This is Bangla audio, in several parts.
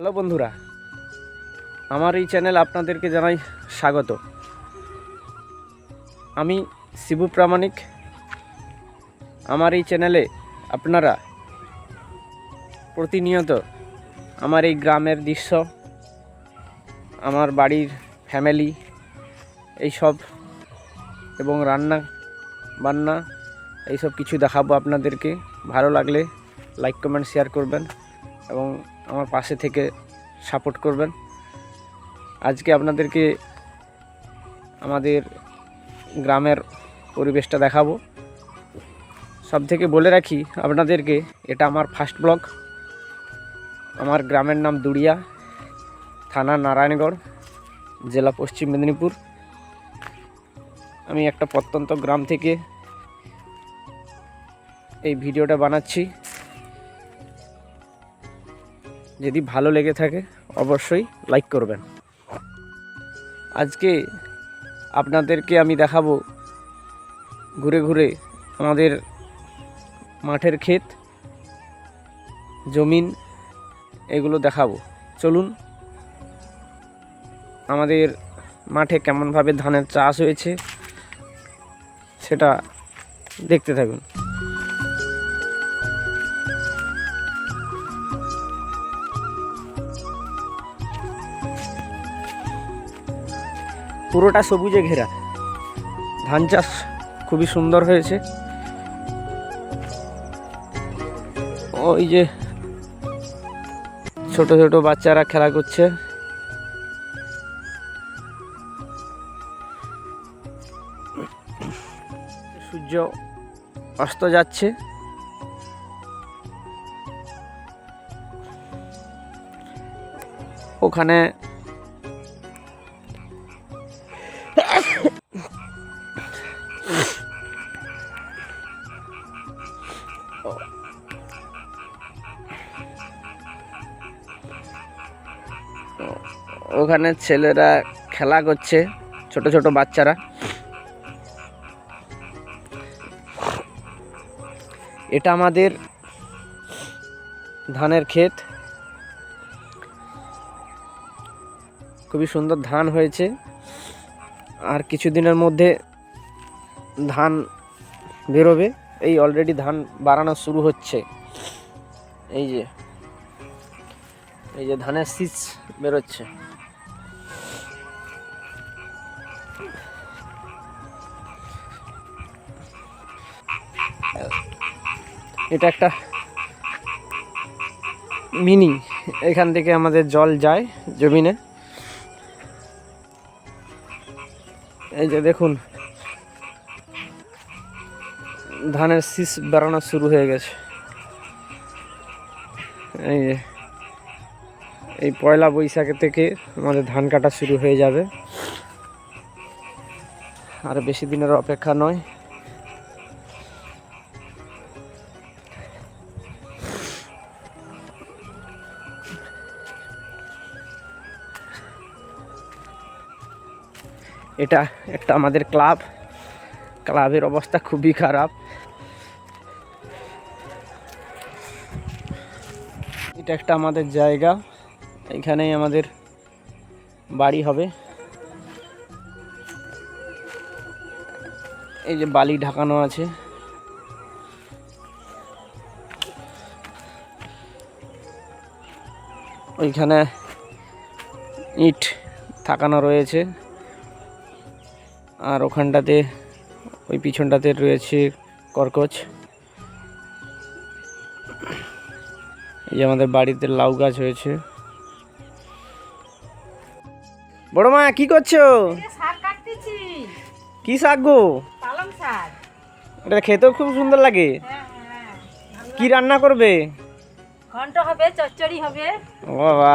হ্যালো বন্ধুরা, আমার এই চ্যানেল আপনাদেরকে জানাই স্বাগত। আমি শিবু প্রামাণিক। আমার এই চ্যানেলে আপনারা প্রতিনিয়ত আমার এই গ্রামের দৃশ্য, আমার বাড়ির ফ্যামিলি এইসব এবং রান্না বান্না, এইসব কিছু দেখাবো আপনাদেরকে। ভালো লাগলে লাইক কমেন্ট শেয়ার করবেন এবং আমার পাশে থেকে সাপোর্ট করবেন। আজকে আপনাদেরকে আমাদের গ্রামের পরিবেশটা দেখাবো। সব থেকে বলে রাখি আপনাদেরকে, এটা আমার ফার্স্ট ব্লগ আমার গ্রামের নাম দুড়িয়া, থানা নারায়ণগড়, জেলা পশ্চিম মেদিনীপুর। আমি একটা প্রত্যন্ত গ্রাম থেকে এই ভিডিওটা বানাচ্ছি। যদি ভালো লেগে থাকে, অবশ্যই লাইক করবেন। আজকে আপনাদেরকে আমি দেখাবো ঘুরে ঘুরে আমাদের মাঠের ক্ষেত, জমিন, এগুলো দেখাবো। চলুন, আমাদের মাঠে কেমনভাবে ধানের চাষ হয়েছে সেটা দেখতে থাকুন। পুরোটা সবুজে ঘেরা। ধান চাষ খুবই সুন্দর হয়েছে। ওই যে ছোট ছোট বাচ্চারা খেলা করছে। সূর্য অস্ত যাচ্ছে। ওখানে ওখানে ছেলেরা খেলা করছে, ছোট ছোট বাচ্চারা। এটা আমাদের ধানের ক্ষেত। খুবই সুন্দর ধান হয়েছে। আর কিছুদিনের মধ্যে ধান বেরোবে। এই অলরেডি ধান বাড়ানো শুরু হচ্ছে। এই যে এই যে ধানের শীষ বেরোচ্ছে। এটা একটা মিনি এখান থেকে আমাদের জল যায় জমিনে। এই যে দেখুন ধানের শীষ বেড়ানো শুরু হয়ে গেছে। এই যে, এই পয়লা বৈশাখে থেকে আমাদের ধান কাটা শুরু হয়ে যাবে। আর বেশি দিনের অপেক্ষা নয়। এটা একটা আমাদের ক্লাব। ক্লাবের অবস্থা খুবই খারাপ। এটা একটা আমাদের জায়গা। এখানেই আমাদের বাড়ি হবে। এই যে বালি ঢাকানো আছে। ওইখানে ইট থাকানো রয়েছে। আর ওখানটাতে ওই পিছনটাতে রয়েছে কর্কচ। এই যে আমাদের বাড়িতে লাউ গাছ হয়েছে। বড় মা কি করছ? কি শাক গো? এটা খেতেও খুব সুন্দর লাগে। হ্যাঁ হ্যাঁ কি রান্না করবে? ঘন্ট হবে চচ্চড়ি হবে। বাবা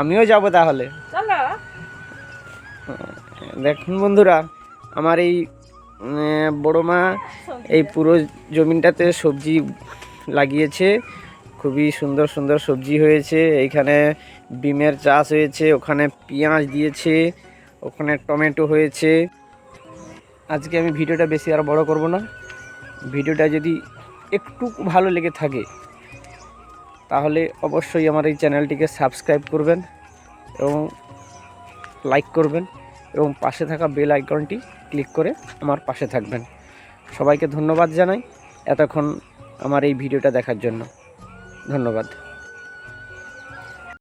আমিও যাব তাহলে। চলো। দেখুন বন্ধুরা আমার এই বড় মা এই পুরো জমিনটাতে সবজি লাগিয়েছে। খুবই সুন্দর সুন্দর সবজি হয়েছে। এইখানে বিমের চাষ হয়েছে, ওখানে পেঁয়াজ দিয়েছে, ওখানে টমেটো হয়েছে। আজকে আমি ভিডিওটা বেশি আর বড় করব না। ভিডিওটা যদি একটু ভালো লেগে থাকে, তাহলে অবশ্যই আমার এই চ্যানেলটিকে সাবস্ক্রাইব করবেন এবং লাইক করবেন এবং পাশে থাকা বেল আইকনটি ক্লিক করে আমার পাশে থাকবেন। সবাইকে ধন্যবাদ জানাই এতক্ষণ আমার এই ভিডিওটা দেখার জন্য। ধন্যবাদ।